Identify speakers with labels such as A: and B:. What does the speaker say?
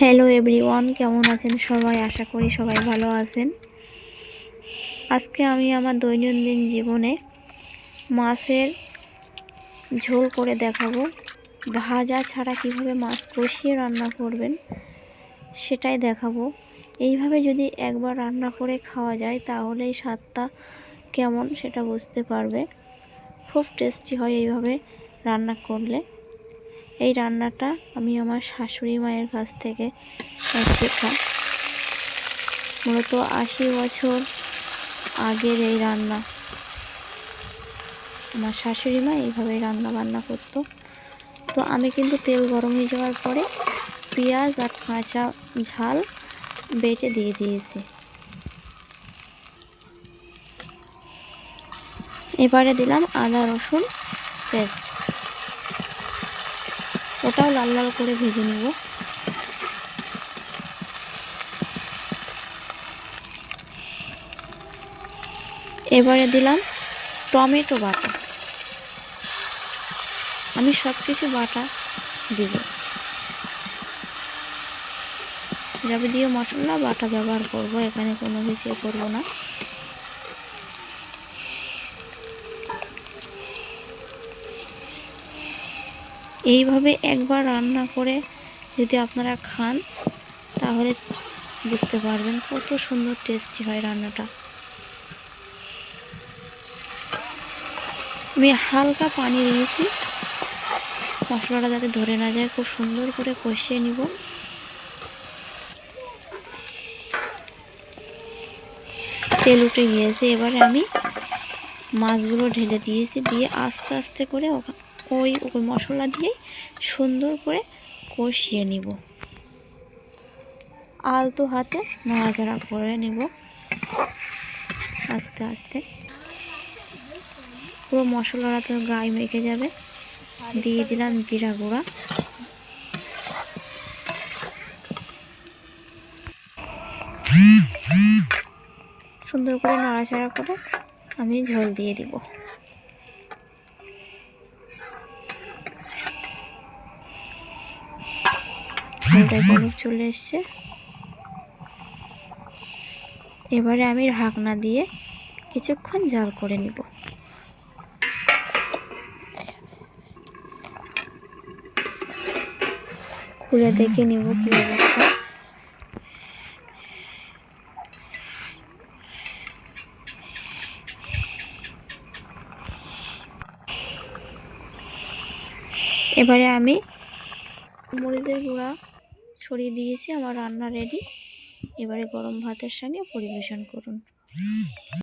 A: Hello everyone কেমন আছেন সবাই? আশা করি সবাই ভালো আছেন। আজকে আমি আমার দৈনন্দিন জীবনে মাছের ঝোল করে দেখাবো। ভাজা ছাড়া কীভাবে মাছ কষিয়ে রান্না করবেন সেটাই দেখাবো। এইভাবে যদি একবার রান্না করে খাওয়া যায়, তাহলেই স্বাদটা কেমন সেটা বুঝতে পারবে। খুব টেস্টি হয় এইভাবে রান্না করলে। এই রান্নাটা আমি আমার শাশুড়ি মায়ের কাছ থেকে শেখা মূলত আশি বছর আগের এই রান্না। আমার শাশুড়ি মা এইভাবে রান্না বান্না করতো। তো আমি কিন্তু তেল গরম হয়ে যাওয়ার পরে পেঁয়াজ আর কাঁচা ঝাল বেটে দিয়ে দিয়েছি। এবারে দিলাম আদা রসুন পেস্ট। ওটাও লাল লাল করে ভেজে নেব। এবারে দিলাম টমেটো বাটা। আমি সব কিছু বাটা দিব। যাবতীয় মশলা বাটা ব্যবহার করব, এখানে কোনো কিছু করব না। এইভাবে একবার রান্না করে যদি আপনারা খান, তাহলে বুঝতে পারবেন কত সুন্দর টেস্টি হয় রান্নাটা। আমি হালকা পানি দিয়েছি। মশলাটা যাতে ধরে না যায়, খুব সুন্দর করে কষিয়ে নিব। তেল উঠে গিয়েছে। এবারে আমি মাছগুলো ঢেলে দিয়েছি, দিয়ে আস্তে আস্তে করে ওই ওই মশলা দিয়ে সুন্দর করে কষিয়ে নিব। আলতো হাতে নাড়াচাড়া করে নিব। আস্তে আস্তে। পুরো মশলাটা তো গায়ে মেখে যাবে। দিয়ে দিলাম জিরা গুঁড়া। সুন্দর করে নাড়াচাড়া করে আমি ঝোল দিয়ে দিব। চলে এসছে। এবারে আমি ঢাকনা দিয়ে কিছুক্ষণ জাল করে নিব। খুলে দেখে নিব কি অবস্থা। এবারে আমি মরিচের গুঁড়া ছড়িয়ে দিয়েছি আমার রান্না রেডি এবারে গরম ভাতের সঙ্গে পরিবেশন করুন।